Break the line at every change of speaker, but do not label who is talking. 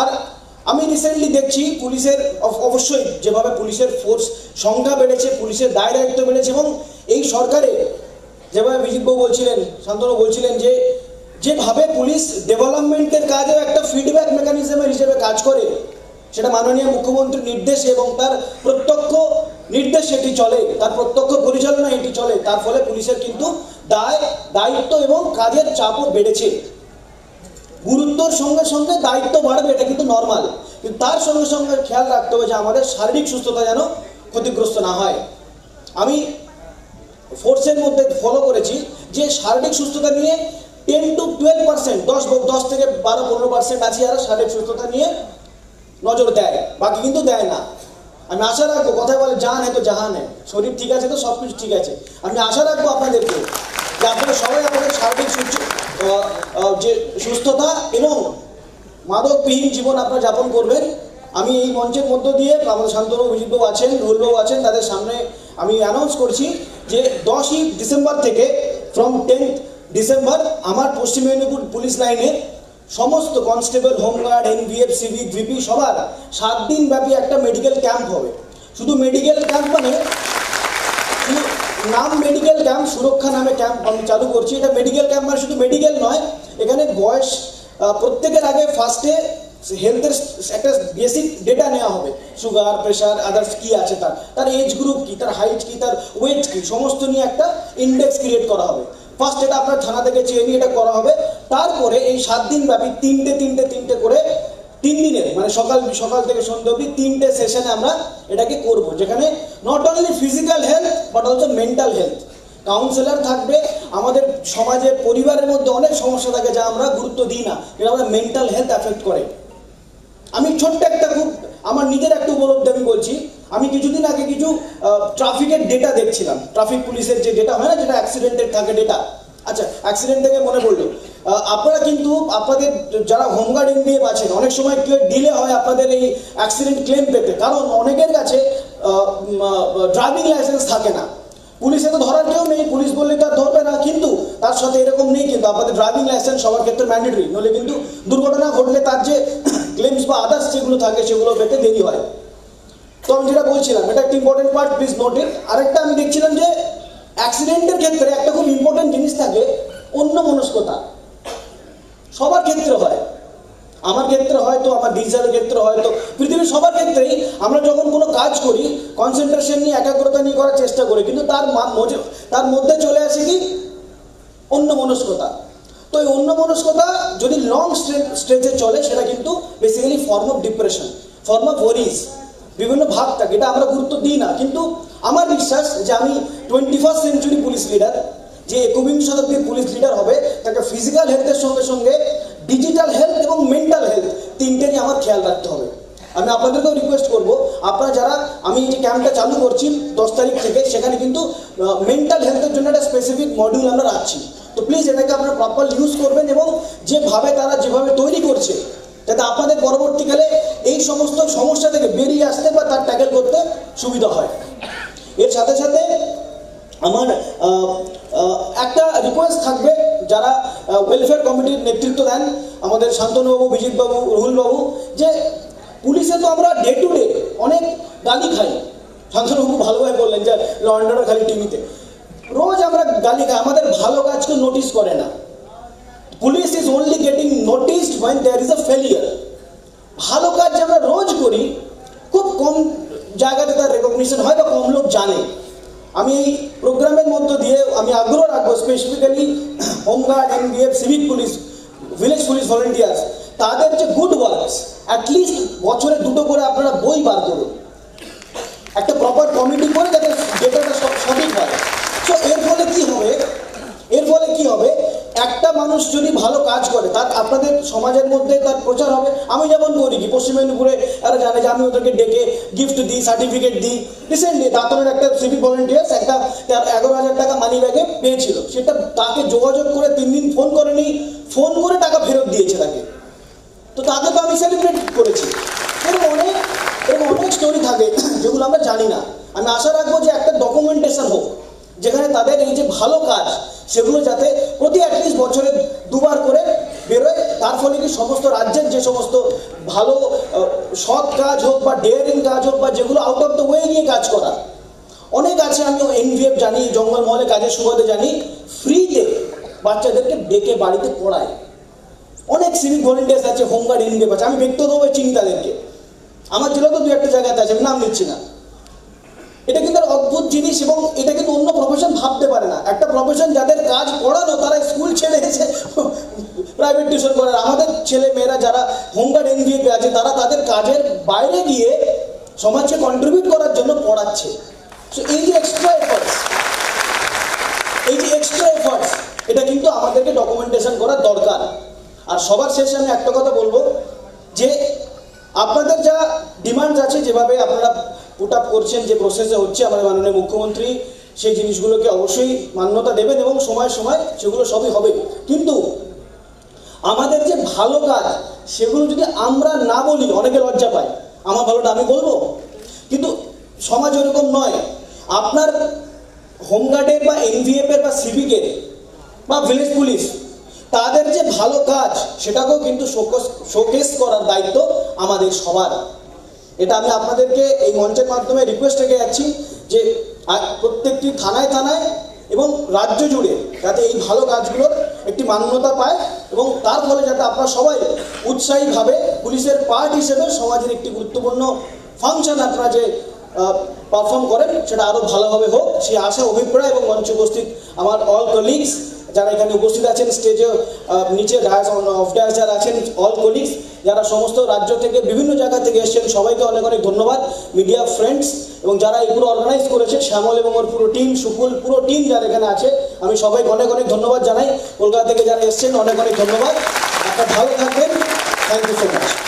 আর আমি রিসেন্টলি দেখছি পুলিশের অবশ্যই যেভাবে পুলিশের ফোর্স সংখ্যা বেড়েছে, পুলিশের দায় দায়িত্ব বেড়েছে এবং এই সরকারে যেভাবে বিজিতবাবু বলছিলেন, শান্তনু বলছিলেন যে, যেভাবে পুলিশ ডেভেলপমেন্টের কাজেও একটা ফিডব্যাক মেকানিজমের হিসেবে কাজ করে, সেটা মাননীয় মুখ্যমন্ত্রীর নির্দেশে এবং তার প্রত্যক্ষ নির্দেশ এটি চলে, তার প্রত্যক্ষ পরিচালনা এটি চলে, তার ফলে পুলিশের কিন্তু দায়, দায়িত্ব এবং কাজের চাপও বেড়েছে। গুরুত্বর সঙ্গে সঙ্গে দায়িত্ব বাড়বে, এটা কিন্তু নর্মাল কিন্তু তার সঙ্গে সঙ্গে খেয়াল রাখতে হবে যে আমাদের শারীরিক সুস্থতা যেন ক্ষতিগ্রস্ত না হয়। আমি ফোর্সের মধ্যে ফলো করেছি যে শারীরিক সুস্থতা নিয়ে টেন টু টুয়েলভ পার্সেন্ট দশ দশ থেকে বারো, পনেরো পার্সেন্ট আছে যারা শারীরিক সুস্থতা নিয়ে নজর দেয়, বাকি কিন্তু দেয় না। আমি আশা রাখব, কথায় বলে জান হ্যাঁ তো জাহান হ্যাঁ শরীর ঠিক আছে তো সব কিছু ঠিক আছে। আমি আশা রাখব আপনাদেরকে যে আপনারা সবাই আমাদের আহ, যে সুস্থতা এবং মাদকবিহীন জীবন আপনারা যাপন করবেন। আমি এই মঞ্চের মধ্য দিয়ে আমাদের শান্তনু অভিজিৎবাবু আছেন রুলবাবু আছেন তাদের সামনে আমি অ্যানাউন্স করছি যে দশই ডিসেম্বর থেকে ফ্রম টেন্থ ডিসেম্বর আমার পশ্চিম মেদিনীপুর পুলিশ লাইনে সমস্ত constable home guard NVF civic VP সবার সাত দিন ব্যাপী একটা মেডিকেল ক্যাম্প হবে। শুধু মেডিকেল ক্যাম্প মানে নাম মেডিকেল ক্যাম্প সুরক্ষা নামে ক্যাম্প আমি চালু করছি। এটা মেডিকেল ক্যাম্প মানে শুধু মেডিকেল নয়, এখানে বয়স প্রত্যেকের আগে ফার্স্টে হেলথের একটা বেসিক ডেটা নেওয়া হবে। সুগার প্রেশার আদার্স কী আছে তার? তার এজ গ্রুপ কী? তার হাইট কি? তার ওয়েট কী? সমস্ত নিয়ে একটা ইন্ডেক্স ক্রিয়েট করা হবে। ফার্স্ট এটা আপনার থানা থেকে চেয়ে নিয়ে এটা করা হবে। তারপরে এই সাত দিন ব্যাপী তিনটে তিনটে তিনটে করে তিন দিনের মানে সকাল সকাল থেকে সন্ধ্যে অবধি তিনটে সেশনে আমরা এটাকে করব, যেখানে not only physical health but also mental health counsellor থাকবে, আমাদের সমাজে, পরিবারের মধ্যে অনেক সমস্যা থাকে যা আমরা গুরুত্ব দিই না এটা আমরা মেন্টাল হেলথ অ্যাফেক্ট করে। আমি ছোট্ট একটা খুব, আমার নিজের একটা উপলব্ধি আমি বলছি, আমি কিছুদিন আগে কিছু ট্রাফিকের ডেটা দেখছিলাম। ট্রাফিক পুলিশের যে ডেটা হয় না, যেটা অ্যাক্সিডেন্টের থাকে ডেটা আচ্ছা অ্যাক্সিডেন্ট থেকে মনে পড়ল। আপনারা কিন্তু আপনাদের যারা হোমগার্ড এনবিএফ আছেন, অনেক সময় কেউ ডিলে হয় আপনাদের এই অ্যাক্সিডেন্ট ক্লেম পেতে? কারণ অনেকের কাছে ড্রাইভিং লাইসেন্স থাকে না। পুলিশে তো ধরার কেউ নেই, পুলিশ বললে তার ধরবে না। কিন্তু তার সাথে এরকম নেই কিন্তু আপনাদের ড্রাইভিং লাইসেন্স সবার ক্ষেত্রে ম্যান্ডেটরি নলে কিন্তু দুর্ঘটনা ঘটলে তার যে ক্লেমস বা আদার্স যেগুলো থাকে, সেগুলো পেতে দেরি হয়। তো আমি যেটা বলছিলাম, এটা একটা important part please note it আরেকটা আমি দেখছিলাম যে অ্যাক্সিডেন্টের ক্ষেত্রে একটা খুব ইম্পর্টেন্ট জিনিস থাকে অন্য মনস্কতা সবার ক্ষেত্রে হয়। আমার ক্ষেত্রে হয়তো আমার ডিজিটালের ক্ষেত্রে হয়তো পৃথিবীর সবার ক্ষেত্রেই আমরা যখন কোনো কাজ করি কনসেন্ট্রেশন নিয়ে, একাগ্রতা নিয়ে করার চেষ্টা করি, কিন্তু তার তার মধ্যে চলে আসে কি? অন্য মনস্কতা তো এই অন্য মনস্কতা যদি লং স্ট্রেচে চলে, সেটা কিন্তু basically form of depression form of worries বিভিন্ন ভাগ থাকে এটা আমরা গুরুত্ব দিই না। কিন্তু আমার বিশ্বাস যে আমি twenty first century police leader যে একবিংশ শতাব্দীর পুলিশ লিডার হবে, তাকে ফিজিক্যাল হেলথের সঙ্গে সঙ্গে ডিজিটাল হেলথ এবং মেন্টাল হেলথ তিনটেরই আমার খেয়াল রাখতে হবে। আমি আপনাদেরকেও রিকোয়েস্ট করব, আপনারা যারা, আমি যে ক্যাম্পটা চালু করছি দশ তারিখ থেকে, সেখানে কিন্তু মেন্টাল হেলথের জন্য একটা স্পেসিফিক মডিউল আমরা রাখছি। তো প্লিজ এটাকে আপনারা প্রপার ইউজ করবেন এবং যেভাবে তারা যেভাবে তৈরি করছে, যাতে আপনাদের পরবর্তীকালে এই সমস্ত সমস্যা থেকে বেরিয়ে আসতে বা তার ট্যাকেল করতে সুবিধা হয়। এর সাথে সাথে আমার একটা রিকোয়েস্ট থাকবে যারা ওয়েলফেয়ার কমিটির নেতৃত্ব দেন, আমাদের শান্তনুবাবু, বিজিতবাবু, রুহুলবাবু, যে পুলিশে তো আমরা ডে টু ডে অনেক গালি খাই। শান্তনুবাবু ভালোভাবে বললেন যে লন্ডনের খালি টিভিতে রোজ আমরা গালি খাই, আমাদের ভালো কাজকে নোটিস করে না। Police is only getting noticed when there is a failure ভালো কাজ আমরা রোজ করি, খুব কম জায়গাতে তার রেকগনিশন হয় বা কম লোক জানে। আমি এই প্রোগ্রামের মধ্য দিয়ে আমি আগ্রহ রাখব specifically home guard NBF civic police village police volunteers তাদের যে গুড ওয়ার্কস অ্যাটলিস্ট বছরে দুটো করে আপনারা বই বার করুন। একটা প্রপার কমিটি করে যাতে ডেটাটা সঠিক হয়। সো এর ফলে কি হবে? এর ফলে কি হবে? একটা মানুষ যদি ভালো কাজ করে, তার আপনাদের সমাজের মধ্যে তার প্রচার হবে। আমি যেমন করি কি, পশ্চিম মেদিনীপুরে তারা জানে যে আমি ওদেরকে ডেকে গিফট দিই সার্টিফিকেট দিই। রিসেন্টলি দাঁতনের একটা সিভিক ভলেন্টিয়ার্স একটা তার এগারো হাজার টাকা মানি ব্যাগে পেয়েছিল। সেটা তাকে যোগাযোগ করে তিন দিন ফোন করেনি ফোন করে টাকা ফেরত দিয়েছে তাকে। তো তাকে তো আমি সেলিব্রেট করেছি। এরকম অনেক এরকম অনেক স্টোরি থাকে যেগুলো আমরা জানি না। আমি আশা রাখব যে একটা ডকুমেন্টেশন হোক। যেখানে তাদের এই যে ভালো কাজ, সেগুলো যাতে প্রতি অ্যাটলিস্ট বছরে দুবার করে বেরোয়, তার ফলে কি সমস্ত রাজ্যের যে সমস্ত ভালো সৎ কাজ হোক বা ডেয়ারিং কাজ হোক বা যেগুলো আউট অফ দ্য ওয়ে নিয়ে কাজ করা, অনেক আছে আমি এনভিএফ জানি জঙ্গলমহলে কাজের সুবাদে জানি ফ্রিতে বাচ্চাদেরকে ডেকে বাড়িতে পড়ায়। অনেক সিভিক ভলেন্টিয়ার্স আছে হোমগার্ড এনভিএফ আছে, আমি ব্যক্তিগতভাবে চিনি তাদেরকে। আমার জেলা তো দু একটা জায়গাতে আছে, আমি নাম নিচ্ছি না। এটা কিন্তু অদ্ভুত জিনিস এবং এটা কিন্তু অন্য প্রফেশন ভাবতে পারে না। একটা প্রফেশন যাদের কাজ পড়ানো তারা স্কুল ছেড়ে এসে প্রাইভেট টিউশন করে। আমাদের ছেলে মেয়েরা যারা হোমগার্ড এনভিএপি আছে, তারা তাদের কাজের বাইরে গিয়ে সমাজকে কন্ট্রিবিউট করার জন্য পড়াচ্ছে। এই যে এক্সট্রা এফার্টস এই যে এক্সট্রা এফার্টস এটা কিন্তু আমাদেরকে ডকুমেন্টেশন করার দরকার। আর সবার শেষে আমি একটা কথা বলব যে, আপনাদের যা ডিমান্ডস আছে যেভাবে আপনারা পুট আপ করছেন যে প্রসেসে হচ্ছে আমাদের মাননীয় মুখ্যমন্ত্রী, সেই জিনিসগুলোকে অবশ্যই মান্যতা দেবেন এবং সময় সময় সেগুলো সবই হবে। কিন্তু আমাদের যে ভালো কাজ, সেগুলো যদি আমরা না বলি, অনেকে লজ্জা পায়। আমার ভালোটা আমি বলব? কিন্তু সমাজ ওরকম নয়। আপনার হোমগার্ডের বা এনভিএফের বা সিভিকের বা ভিলেজ পুলিশ তাদের যে ভালো কাজ, সেটাকেও কিন্তু শোকেস করার দায়িত্ব আমাদের সবার। এটা আমি আপনাদেরকে এই মঞ্চের মাধ্যমে রিকোয়েস্ট রেখে যাচ্ছি যে প্রত্যেকটি থানায় থানায় এবং রাজ্য জুড়ে যাতে এই ভালো কাজগুলোর একটি মান্যতা পায় এবং তার ফলে যাতে আপনারা সবাই উৎসাহীভাবে পুলিশের পার্ট হিসেবে সমাজের একটি গুরুত্বপূর্ণ ফাংশন আপনারা যে পারফর্ম করেন, সেটা আরও ভালোভাবে হোক। সেই আশা, অভিপ্রায় এবং মঞ্চে উপস্থিত আমার অল কলিগস যারা এখানে উপস্থিত আছেন স্টেজে নিচে অফ যারা আছেন অল কলিগস যারা সমস্ত রাজ্য থেকে বিভিন্ন জায়গা থেকে এসেছেন, সবাইকে অনেক অনেক ধন্যবাদ। মিডিয়া ফ্রেন্ডস এবং যারা এই পুরো অর্গানাইজ করেছে শ্যামল এবং ওর পুরো টিম সুকুল, পুরো টিম যারা এখানে আছে, আমি সবাইকে অনেক অনেক ধন্যবাদ জানাই। কলকাতা থেকে যারা এসেছেন, অনেক অনেক ধন্যবাদ। আপনারা ভালো থাকবেন। Thank you so much